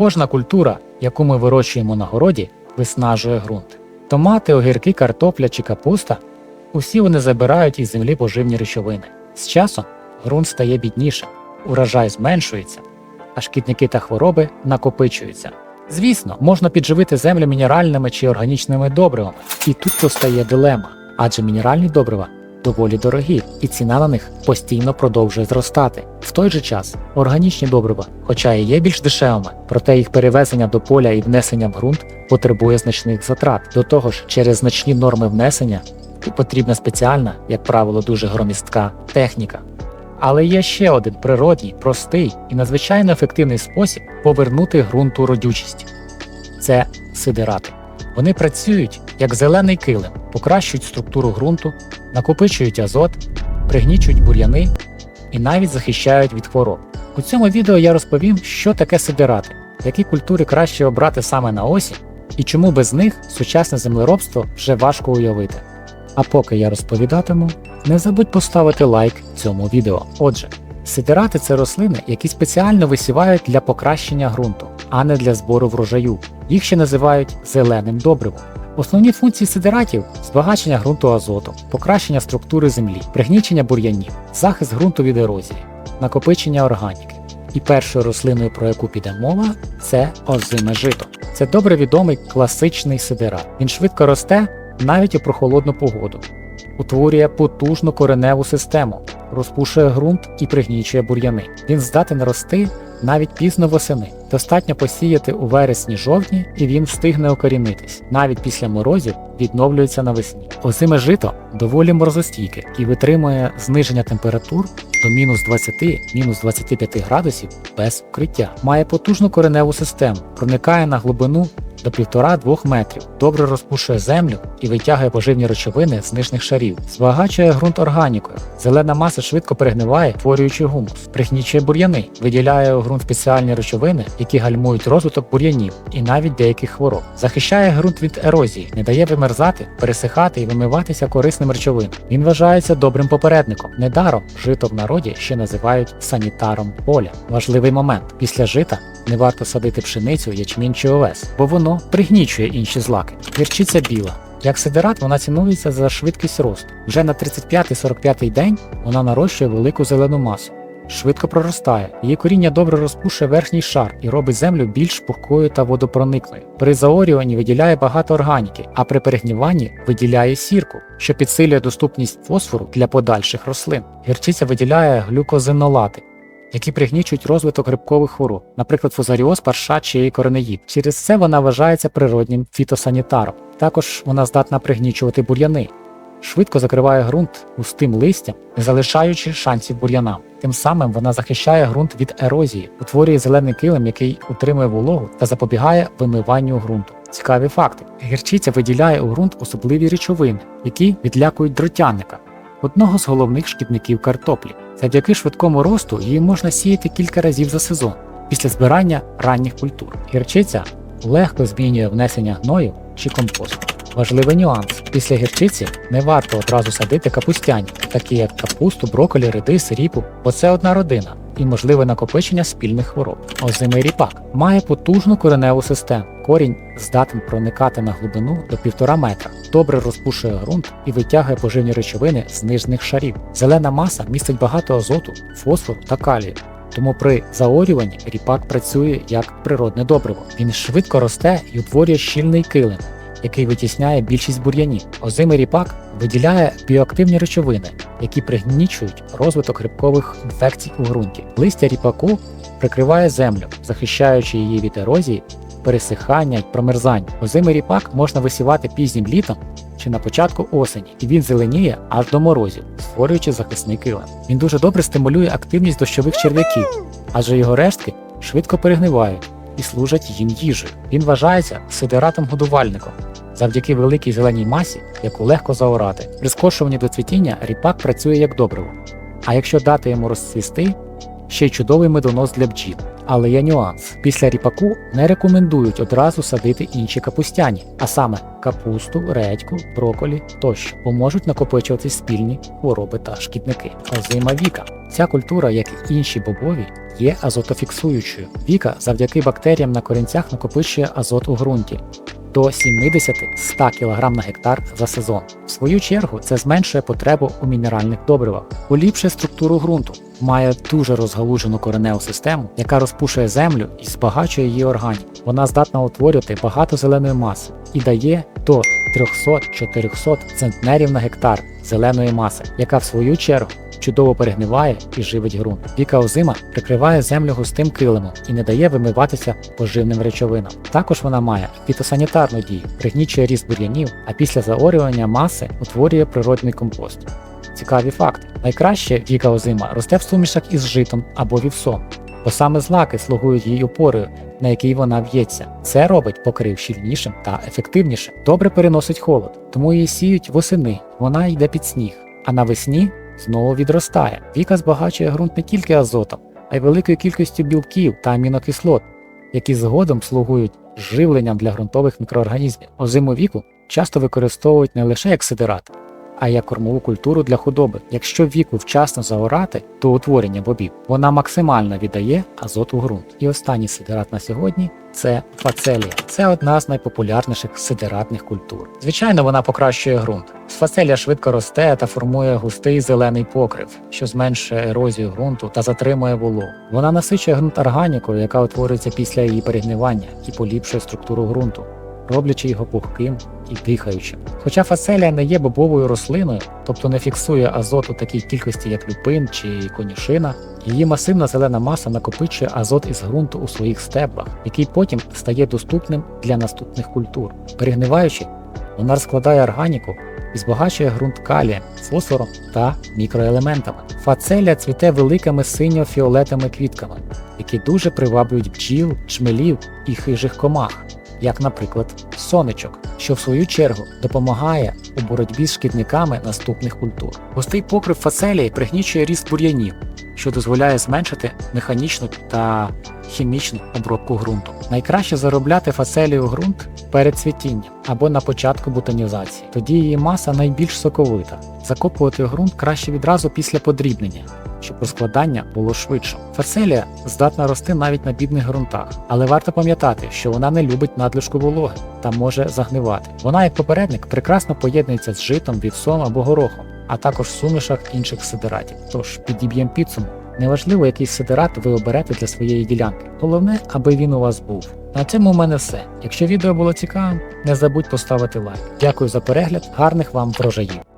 Кожна культура, яку ми вирощуємо на городі, виснажує ґрунт. Томати, огірки, картопля чи капуста усі вони забирають із землі поживні речовини. З часом ґрунт стає біднішим, урожай зменшується, а шкідники та хвороби накопичуються. Звісно, можна підживити землю мінеральними чи органічними добривами, і тут постає дилема, адже мінеральні добрива доволі дорогі, і ціна на них постійно продовжує зростати. В той же час органічні добрива, хоча і є більш дешевими, проте їх перевезення до поля і внесення в ґрунт потребує значних затрат. До того ж, через значні норми внесення потрібна спеціальна, як правило, дуже громістка техніка. Але є ще один природній, простий і надзвичайно ефективний спосіб повернути ґрунту родючість це сидирати. Вони працюють як зелений килим, покращують структуру ґрунту, накопичують азот, пригнічують бур'яни і навіть захищають від хвороб. У цьому відео я розповім, що таке сидирати, які культури краще обрати саме на осінь і чому без них сучасне землеробство вже важко уявити. А поки я розповідатиму, не забудь поставити лайк цьому відео. Отже, сидирати це рослини, які спеціально висівають для покращення ґрунту, а не для збору врожаю. Їх ще називають зеленим добривом. Основні функції сидиратів збагачення ґрунту азоту, покращення структури землі, пригнічення бур'янів, захист ґрунту від ерозії, накопичення органіки. І першою рослиною, про яку піде мова, це озиме жито. Це добре відомий класичний сидират. Він швидко росте навіть у прохолодну погоду, утворює потужну кореневу систему, розпушує ґрунт і пригнічує бур'яни. Він здатен рости навіть пізно восени. Достатньо посіяти у вересні-жовтні, і він встигне окорінитись. Навіть після морозів відновлюється навесні. Озиме жито доволі морозостійке і витримує зниження температур до мінус 20 мінус 25 градусів без укриття. Має потужну кореневу систему, проникає на глибину до 1,5-2 метрів, добре розпушує землю і витягує поживні речовини з нижніх шарів, збагачує ґрунт органікою. Зелена маса швидко перегниває, творюючи гумус, пригнічує бур'яни, виділяє у ґрунт спеціальні речовини, які гальмують розвиток бур'янів і навіть деяких хвороб. Захищає ґрунт від ерозії, не дає вимерзати, пересихати і вимиватися корисним речовинам. Він вважається добрим попередником. Недаром жито в народі ще називають санітаром поля. Важливий момент: після жита не варто садити пшеницю, ячмінь чи овес, бо воно пригнічує інші злаки. Гірчиця біла. Як сидерат, вона цінується за швидкість росту. Вже на 35-45 день вона нарощує велику зелену масу. Швидко проростає, її коріння добре розпушує верхній шар і робить землю більш пухкою та водопроникною. При заорюванні виділяє багато органіки, а при перегніванні виділяє сірку, що підсилює доступність фосфору для подальших рослин. Гірчиця виділяє глюкозинолати, які пригнічують розвиток грибкових хвороб, наприклад, фузаріоз, парша чи коренеїд. Через це вона вважається природнім фітосанітаром. Також вона здатна пригнічувати бур'яни, швидко закриває ґрунт густим листям, не залишаючи шансів бур'янам. Тим самим вона захищає ґрунт від ерозії, утворює зелений килим, який утримує вологу та запобігає вимиванню ґрунту. Цікаві факти: гірчиця виділяє у ґрунт особливі речовини, які відлякують дротянника, одного з головних шкідників картоплі. Завдяки швидкому росту її можна сіяти кілька разів за сезон після збирання ранніх культур. Гірчиця легко змінює внесення гною чи компосту. Важливий нюанс: після гірчиці не варто одразу садити капустяні, такі як капусту, броколі, редис, ріпу, бо це одна родина і можливе накопичення спільних хвороб. Озимий ріпак має потужну кореневу систему. Корінь здатен проникати на глибину до 1,5 метра, добре розпушує ґрунт і витягує поживні речовини з нижніх шарів. Зелена маса містить багато азоту, фосфору та калію. Тому при заорюванні ріпак працює як природне добриво. Він швидко росте і утворює щільний килим, який витісняє більшість бур'янів. Озимий ріпак виділяє біоактивні речовини, які пригнічують розвиток грибкових інфекцій у ґрунті. Листя ріпаку прикриває землю, захищаючи її від ерозії, пересихання й промерзання. Озимий ріпак можна висівати пізнім літом чи на початку осені, і він зеленіє аж до морозів, створюючи захисний килим. Він дуже добре стимулює активність дощових черв'яків, адже його рештки швидко перегнивають і служать їм їжею. Він вважається сидератом-годувальником. Завдяки великій зеленій масі, яку легко заорати. При скошуванні до цвітіння ріпак працює як добриво. А якщо дати йому розцвісти, ще й чудовий медонос для бджіл. Але є нюанс. Після ріпаку не рекомендують одразу садити інші капустяні, а саме капусту, редьку, броколі тощо, бо можуть накопичуватись спільні хвороби та шкідники. Озима віка. Ця культура, як і інші бобові, є азотофіксуючою. Віка завдяки бактеріям на корінцях накопичує азот у ґрунті до 70-100 кг на гектар за сезон. В свою чергу це зменшує потребу у мінеральних добривах, поліпшує структуру ґрунту, має дуже розгалужену кореневу систему, яка розпушує землю і збагачує її органіку. Вона здатна утворювати багато зеленої маси і дає до 300-400 центнерів на гектар зеленої маси, яка в свою чергу чудово перегниває і живить ґрунт. Віка озима прикриває землю густим килимом і не дає вимиватися поживним речовинам. Також вона має фітосанітарну дію, пригнічує ріст бур'янів, а після заорювання маси утворює природний компост. Цікаві факти. Найкраще віка озима росте в сумішах із житом або вівсом, бо саме злаки слугують її опорою, на якій вона в'ється. Це робить покрив щільнішим та ефективнішим. Добре переносить холод, тому її сіють восени, вона йде під сніг, а навесні знову відростає. Віка збагачує ґрунт не тільки азотом, а й великою кількістю білків та амінокислот, які згодом слугують живленням для ґрунтових мікроорганізмів. Озиму віку часто використовують не лише як сидират, а як кормову культуру для худоби. Якщо віку вчасно заорати до утворення бобів, вона максимально віддає азот у ґрунт. І останній сидират на сьогодні це фацелія. Це одна з найпопулярніших сидиратних культур. Звичайно, вона покращує ґрунт. Фацелія швидко росте та формує густий зелений покрив, що зменшує ерозію ґрунту та затримує вологу. Вона насичує ґрунт органікою, яка утворюється після її перегнивання і поліпшує структуру ґрунту роблячи його пухким і дихаючим. Хоча фацелія не є бобовою рослиною, тобто не фіксує азот у такій кількості, як люпин чи конюшина, її масивна зелена маса накопичує азот із ґрунту у своїх стеблах, який потім стає доступним для наступних культур. Перегниваючи, вона розкладає органіку і збагачує ґрунт калієм, фосфором та мікроелементами. Фацелія цвіте великими синьо-фіолетовими квітками, які дуже приваблюють бджіл, чмелів і хижих комах як, наприклад, сонечок, що в свою чергу допомагає у боротьбі з шкідниками наступних культур. Густий покрив фацелії пригнічує ріст бур'янів, що дозволяє зменшити механічну та хімічну обробку ґрунту. Найкраще заробляти фацелію ґрунт перед цвітінням або на початку бутонізації. Тоді її маса найбільш соковита. Закопувати ґрунт краще відразу після подрібнення, щоб розкладання було швидше. Фацелія здатна рости навіть на бідних ґрунтах, але варто пам'ятати, що вона не любить надлишку вологи та може загнивати. Вона, як попередник, прекрасно поєднується з житом, вівсом або горохом, а також сумішах інших сидератів. Тож підіб'ємо підсумок. Неважливо, який сидерат ви оберете для своєї ділянки. Головне, аби він у вас був. На цьому в мене все. Якщо відео було цікавим, не забудь поставити лайк. Дякую за перегляд, гарних вам врожаїв!